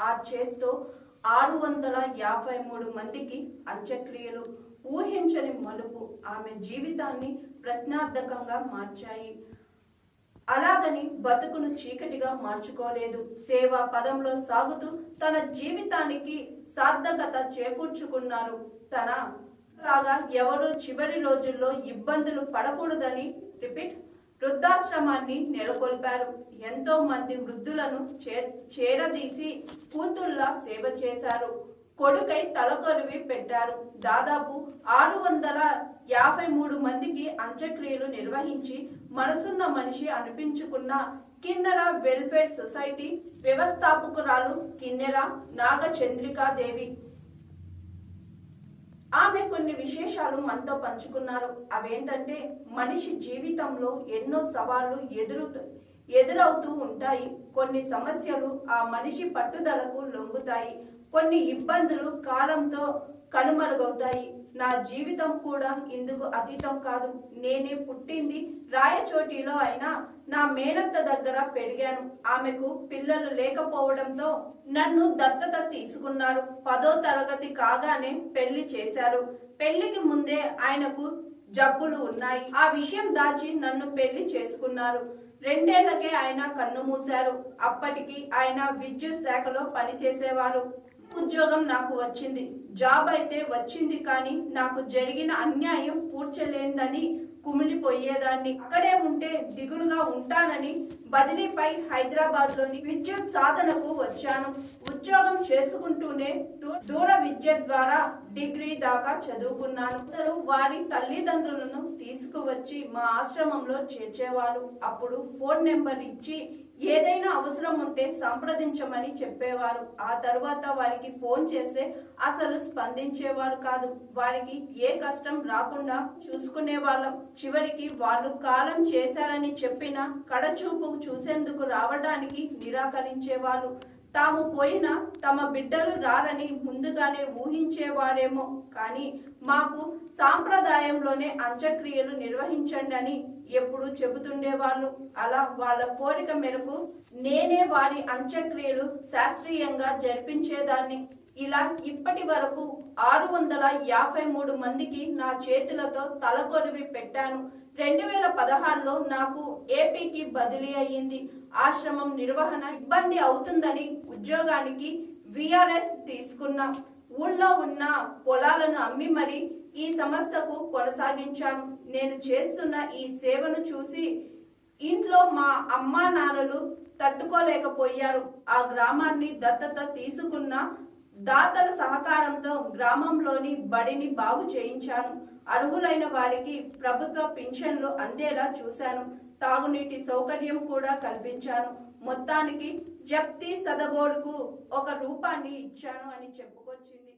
ఆ చేత్తో ఆరు వందల యాభై మూడు మందికి అంత్యక్రియలు ఊహించని మలుపు ఆమె జీవితాన్ని ప్రశ్నార్థకంగా మార్చాయి. అలాగని బతుకును చీకటిగా మార్చుకోలేదు. సేవా పదంలో సాగుతూ తన జీవితానికి సార్థకత చేకూర్చుకున్నారు. తన లాగా ఎవరు చివరి రోజుల్లో ఇబ్బందులు పడకూడదని రిపీట్ వృద్ధాశ్రమాన్ని నెలకొల్పారు. ఎంతో మంది వృద్ధులను చే- చేరదీసి కూతుళ్ళ సేవ చేశారు. కొడుకై తలకొరివి పెట్టారు. దాదాపు ఆరు వందల యాభై మూడు మందికి అంత్యక్రియలు నిర్వహించి మనసున్న మనిషి అనిపించుకున్న కిన్నెర వెల్ఫేర్ సొసైటీ వ్యవస్థాపకురాలు కిన్నెర నాగచంద్రికాదేవి ఆమె కొన్ని విశేషాలు మనతో పంచుకున్నారు. అవేంటంటే మనిషి జీవితంలో ఎన్నో సవాళ్ళు ఎదురుతూ ఎదురవుతూ ఉంటాయి. కొన్ని సమస్యలు ఆ మనిషి పట్టుదలకు లొంగుతాయి. కొన్ని ఇబ్బందులు కాలంతో కనుమరుగవుతాయి. నా జీవితం కూడా ఇందుకు అతీతం కాదు. నేనే పుట్టింది రాయచోటిలో అయినా నా మేనత్త దగ్గర పెరిగాను. ఆమెకు పిల్లలు లేకపోవడంతో నన్ను దత్తత తీసుకున్నారు. పదో తరగతి కాగానే పెళ్ళి చేశారు. పెళ్ళికి ముందే ఆయనకు జబ్బులు ఉన్నాయి. ఆ విషయం దాచి నన్ను పెళ్ళి చేసుకున్నారు. రెండేళ్ళకే ఆయన కన్ను మూశారు. అప్పటికి ఆయన విద్యుత్ శాఖలో పనిచేసేవారు. ఉద్యోగం నాకు వచ్చింది. జాబ్ అయితే వచ్చింది కానీ నాకు జరిగిన అన్యాయం పూడ్చలేందని కుమిలిపోయేదాన్ని. అక్కడే ఉంటే దిగులుగా ఉంటానని బదిలీపై హైదరాబాద్లోని విద్యుత్ సాధనకు వచ్చాను. ఉద్యోగం చేసుకుంటూనే దూర విద్య ద్వారా డిగ్రీ దాకా చదువుకున్నాను. అందరూ వారి తల్లిదండ్రులను తీసుకువచ్చి మా ఆశ్రమంలో చేర్చేవాళ్ళు. అప్పుడు ఫోన్ నెంబర్ ఇచ్చి ఏదైనా అవసరం ఉంటే సంప్రదించమని చెప్పేవారు. ఆ తరువాత వారికి ఫోన్ చేస్తే అసలు స్పందించేవారు కాదు. వారికి ఏ కష్టం రాకుండా చూసుకునే వాళ్ళం చివరికి వాళ్ళు కాలం చేశారని చెప్పిన కడచూపు చూసేందుకు రావడానికి నిరాకరించేవాళ్ళు తాము పోయిన తమ బిడ్డలు రారని ముందుగానే ఊహించేవారేమో. కానీ మాకు సాంప్రదాయంలోనే అంత్యక్రియలు నిర్వహించండి అని ఎప్పుడు చెబుతుండేవాళ్ళు. అలా వాళ్ళ కోరిక మేరకు నేనే వారి అంత్యక్రియలు శాస్త్రీయంగా జరిపించేదాన్ని. ఇలా ఇప్పటి వరకు ఆరు వందల యాభై మూడు మందికి నా చేతులతో తలకొరివి పెట్టాను. రెండు వేల పదహారులో నాకు ఏపీకి బదిలీ అయ్యింది. ఆశ్రమం నిర్వహణ ఇబ్బంది అవుతుందని ఉద్యోగానికి విఆర్ఎస్ తీసుకున్నా. ఊళ్ళో ఉన్న పొలాలను అమ్మి మరి ఈ సంస్థకు కొనసాగించాను. నేను చేస్తున్న ఈ సేవను చూసి ఇంట్లో మా అమ్మా నాన్నలు తట్టుకోలేకపోయారు. ఆ గ్రామాన్ని దత్తత తీసుకున్న దాతల సహకారంతో గ్రామంలోని బడిని బాగు చేయించాను. అర్హులైన వారికి ప్రభుత్వ పింఛన్లు అందేలా చూశాను. తాగునీటి సౌకర్యం కూడా కల్పించాను. మొత్తానికి జప్తి సదగోడుకు ఒక రూపాన్ని ఇచ్చాను అని చెప్పుకొచ్చింది.